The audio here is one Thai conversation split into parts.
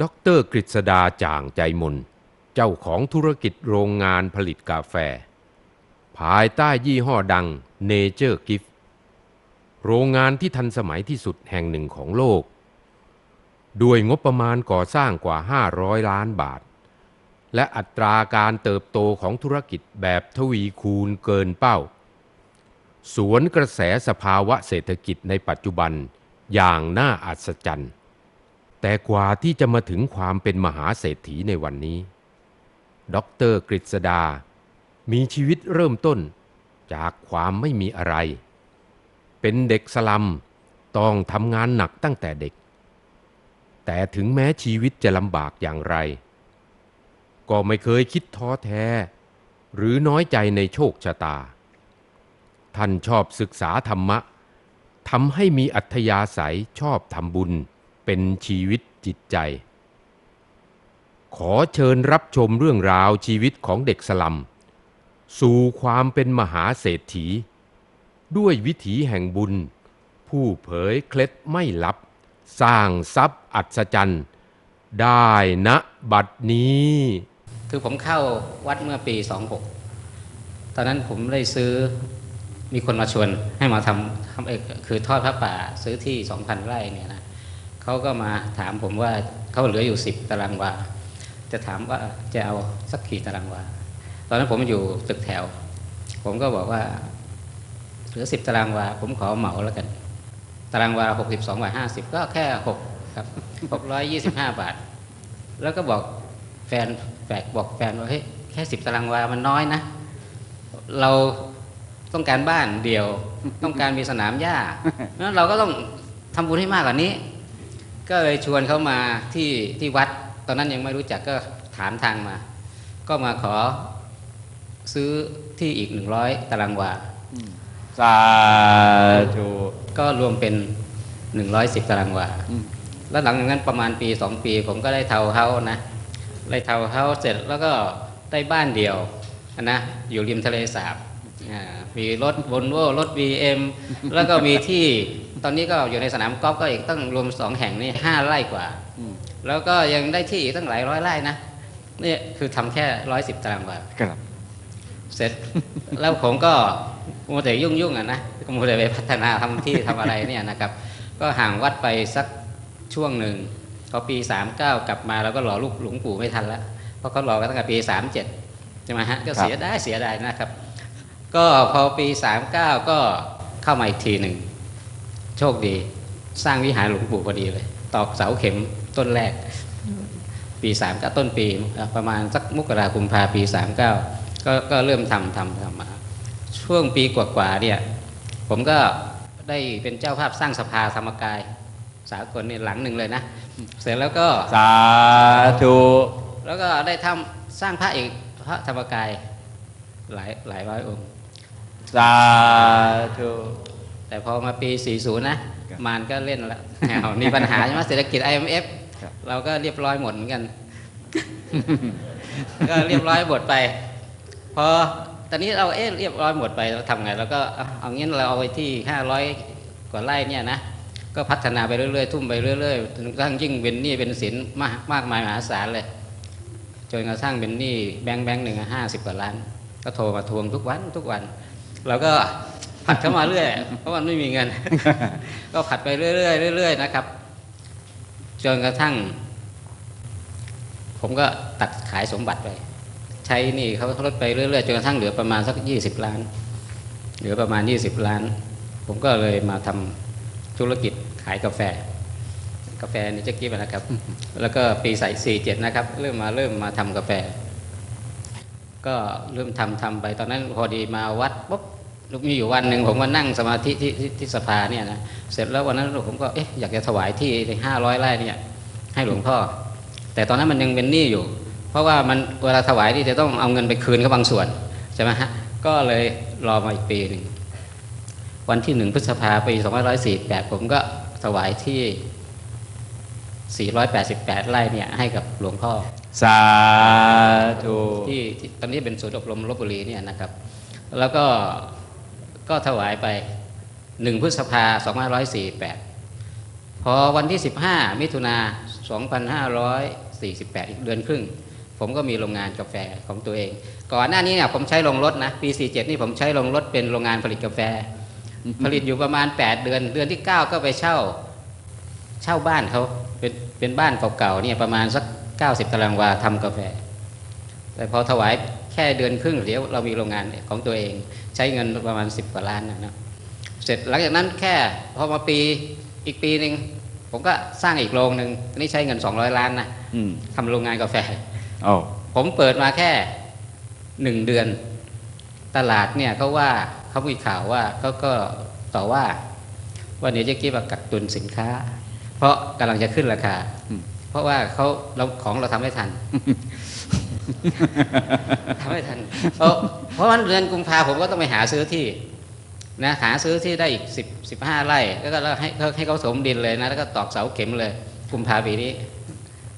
ดอกเตอรกฤษดาจ่างใจมน เจ้าของธุรกิจโรงงานผลิตกาแฟ ภายใต้ยี่ห้อดังเนเจอร์กิฟโรงงานที่ทันสมัยที่สุดแห่งหนึ่งของโลก ด้วยงบประมาณก่อสร้างกว่า 500 ล้านบาท และอัตราการเติบโตของธุรกิจแบบทวีคูณเกินเป้า สวนกระแสสภาวะเศรษฐกิจในปัจจุบันอย่างน่าอัศจรรย์ แต่กว่าที่จะมาถึงความเป็นมหาเศรษฐีในวันนี้ด็อกเตอรกฤษดา มีชีวิตเริ่มต้นจากความไม่มีอะไร เป็นเด็กสลัมต้องทำงานหนักตั้งแต่เด็ก แต่ถึงแม้ชีวิตจะลำบากอย่างไร ก็ไม่เคยคิดท้อแท้ หรือน้อยใจในโชคชะตา ท่านชอบศึกษาธรรมะทำให้มีอัธยาศัยชอบทำบุญ เป็นชีวิตจิตใจ ขอเชิญรับชมเรื่องราวชีวิตของเด็กสลัม สู่ความเป็นมหาเศรษฐี ด้วยวิถีแห่งบุญ ผู้เผยเคล็ดไม่ลับ สร้างทรัพย์อัศจรรย์ ได้ณบัดนี้ คือผมเข้าวัดเมื่อปี 26 ตอนนั้นผมได้ซื้อมีคนมาชวนให้มาทำทำเอกคือทอดพระป่าซื้อที่ 2,000 ไร่เนี่ยนะ เขาก็มาถามผมว่าเขาเหลืออยู่10ตารางวา จะถามว่าจะเอาสักกี่ตารางวา ตอนนั้นผมอยู่ตึกแถว ผมก็บอกว่า เหลือ10ตารางวา ผมขอเหมาแล้วกัน ตารางวา62บสองบาท50ก็แค่6ครับ625บห้าบาท แล้วก็บอกแฟนแฝกบอกแฟนว่าเฮ้ยแค่สิบตารางวา มันน้อยนะ เราต้องการบ้านเดียว ต้องการมีสนามหญ้า เราก็ต้องทำบุญให้มากกว่านี้ ก็เลยชวนเขามาที่ที่วัด ตอนนั้นยังไม่รู้จักก็ถามทางมา ก็มาขอซื้อที่อีกหนึ่งร้อยตารางวาสาธุก็รวมเป็น110ตารางวาอืมแล้วหลังจากนั้นประมาณปี2ปี ผมก็ได้เทาเฮาส์นะได้เทาเฮาส์เสร็จแล้วก็ได้บ้านเดียวนะอยู่ริมทะเลสาบอ่า มีรถวอลโว่รถ BM แล้วก็มีที่ตอนนี้ก็อยู่ในสนามกอล์ฟก็อีกตั้งรวมสองแห่งนี่ห้าไร่กว่าอืมแล้วก็ยังได้ที่อีกตั้งหลายร้อยไร่นะนี่คือทำแค่ร้อยสิบตารางวาครับ เสร็จแล้วผมก็มัวแต่ยุ่งยุ่งๆอะนะก็มัวแต่ไปพัฒนาทำที่ทำอะไรเนี่ยนะครับ ก็ห่างวัดไปสักช่วงหนึ่งพอปี39กลับมาแล้วก็รอลูกหลวงปู่ไม่ทันแล้วเพราะเขารอกันตั้งแต่ปี37ใช่ไหมฮะก็เสียได้เสียดายนะครับ ก็พอปี 39 ก็เข้ามาอีกทีหนึ่ง โชคดี สร้างวิหารหลวงปู่พอดีเลย ตอกเสาเข็มต้นแรก ปีสามก็ต้นปีเอ่อประมาณสักมกราคมพาปีสามเก้าก็ก็เริ่มทำทำทำมา ช่วงปีกว่าๆเนี่ย ผมก็ได้เป็นเจ้าภาพสร้างสภาธรรมกาย สากลเนี่ยหลังหนึ่งเลยนะ เสร็จแล้วก็ สาธุ แล้วก็ได้ทำสร้างพระอีกพระธรรมกายหลายหลายร้อยองค์ สาธุแต่พอมาปี 40 นะครับมารก็เล่นแล้วเอามีปัญหาใช่ไหมเศรษฐกิจ IMF ครับเราก็เรียบร้อยหมดเหมือนกัน ก็เรียบร้อยหมดไป พอตอนนี้เราเอ๊ะเรียบร้อยหมดไปเราทำไงเราก็เอาเอางี้เราเอาไปที่ 500 กว่าไร่เนี่ยนะก็พัฒนาไปเรื่อยๆ ทุ่มไปเรื่อยๆจนกระทั่งยิ่งเป็นหนี้เป็นสินมากมากมายมหาศาลเลยจนกระทั่งเป็นหนี้แบงค์แบงค์หนึ่งห้าสิบกว่าล้าน ก็โทรมาทวงทุกวันทุกวัน เราก็ผัดเข้ามาเรื่อย เพราะมันไม่มีเงิน ก็ผัดไปเรื่อยๆเรื่อยๆนะครับ จนกระทั่ง ผมก็ตัดขายสมบัติไป ใช้นี่เขาลดไปเรื่อยๆจนกระทั่งเหลือประมาณสักยี่สิบล้าน เหลือประมาณยี่สิบล้าน ผมก็เลยมาทำธุรกิจขายกาแฟ กาแฟนี่จะกี้ไปนะครับ แล้วก็ปีใส่สี่เจ็ดนะครับ เริ่มมาเริ่มมาทำกาแฟ ก็เริ่มทำทำไป ตอนนั้นพอดีมาวัดปุ๊บมีอยู่วันหนึ่งผมก็นั่งสมาธิที่ที่ที่สภาเนี่ยนะเสร็จแล้ววันนั้นผมก็เอ๊ะอยากจะถวายที่ห้าร้อยไร่เนี่ยให้หลวงพ่อ แต่ตอนนั้นมันยังเป็นหนี้อยู่ เพราะว่ามันเวลาถวายที่จะต้องเอาเงินไปคืนเขาบางส่วนใช่ไหมฮะก็เลยรอมาอีกปีหนึ่งวันที่หนึ่งพฤษภาปี2548ผมก็ถวายที่ 488 ไร่เนี่ยให้กับหลวงพ่อ สาธุที่ที่ตอนนี้เป็นศูนย์อบรมลบบุรีเนี่ยนะครับ แล้วก็ก็ถวายไปหนึ่งพฤษภา2548 พอวันที่ 15 มิถุนา2548 อีกเดือนครึ่ง ผมก็มีโรงงานกาแฟของตัวเอง ก่อนหน้านี้เนี่ยผมใช้โรงรถนะ ปี 47 นี่ผมใช้โรงรถเป็นโรงงานผลิตกาแฟ ผลิตอยู่ประมาณ 8 เดือน เดือนที่ 9 ก็ไปเช่า เช่าบ้านเขาเป็นเป็นบ้านเก่าๆเนี่ยประมาณสัก 90 ตารางวาทำกาแฟ แต่พอถวายแค่เดือนครึ่งเดี๋ยวเรามีโรงงานของตัวเองใช้เงินประมาณ 10 กว่าล้านนะนะเสร็จหลังจากนั้นแค่พอมาปีอีกปีหนึ่งผมก็สร้างอีกโรงหนึ่งอันนี้ใช้เงิน 200 ล้านนะอืมทำโรงงานกาแฟโอ้ผมเปิดมาแค่หนึ่งเดือน ตลาดเนี่ยเขาว่าเขามีข่าวว่าเขาก็ต่อว่าว่าเดี๋ยวจะกี้มากักตุนสินค้า เพราะกำลังจะขึ้นราคา เพราะว่าเขาเราของเราทำไม่ทันทำไม่ทัน เพราะเพราะวันเดือนกุมภาผมก็ต้องไปหาซื้อที่นะหาซื้อที่ได้อีกสิบสิบห้าไร่แล้วก็ให้เขาให้เขาสมดินเลยนะแล้วก็ตอกเสาเข็มเลย กุมภาปีนี้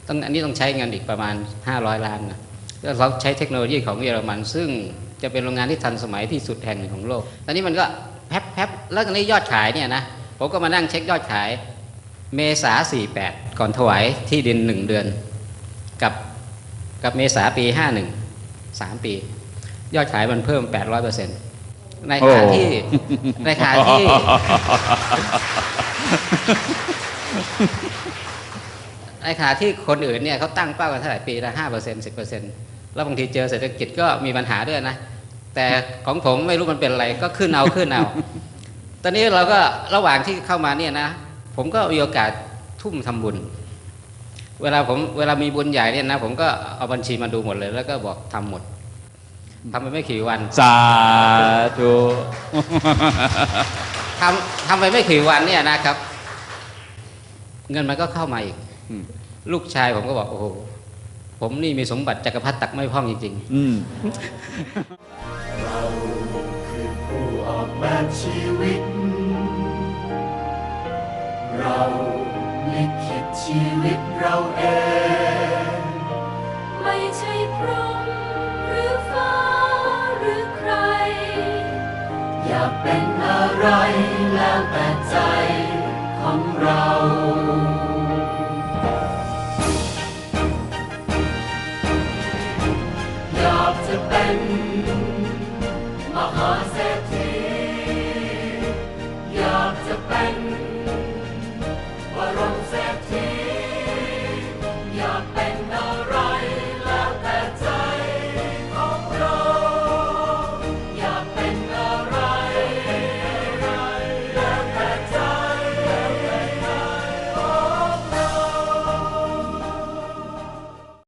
ต้องอันนี้ต้องใช้เงินอีกประมาณ 500 ล้านนะแล้วเราใช้เทคโนโลยีของเยอรมัน ซึ่งจะเป็นโรงงานที่ทันสมัยที่สุดแห่งหนึ่งของโลก ตอนนี้มันก็แป๊บแป๊บแล้วตอนนี้ยอดขายเนี่ยนะผมก็มานั่งเช็คยอดขาย เมษา48ก่อนถวายที่ดิน1เดือน กับกับเมษาปี51 3ปี ยอดขายมันเพิ่ม800%ในขณะที่ในขณะที่ ในขณะที่คนอื่นเนี่ยเขาตั้งเป้ากันเท่าไหร่ปีละห้าเปอร์เซ็นต์สิบเปอร์เซ็นต์แล้วบางทีเจอเศรษฐกิจก็มีปัญหาด้วยนะ แต่ของผมไม่รู้มันเป็นอะไรก็ขึ้นเอาขึ้นเอา ตอนนี้เราก็ระหว่างที่เข้ามาเนี่ยนะ ผมก็มีโอกาสทุ่มทำบุญ เวลาผมเวลามีบุญใหญ่เนี่ยนะผมก็เอาบัญชีมาดูหมดเลย แล้วก็บอกทำหมดทำไปไม่กี่วัน สาธุทำทำไปไม่กี่วันเนี่ยนะครับ เงินมันก็เข้ามาอีกอืมลูกชายผมก็บอกโอ้โหผมนี่มีสมบัติจักรพรรดิตักไม่พร่องจริงอืมคือผู้ออกแบบชีวิต เราลิขิตชีวิตเราเอง ไม่ใช่พรหมหรือฟ้าหรือใคร อยากเป็นอะไรแล้วแต่ใจของเราอยากจะเป็นมหาเศรษฐี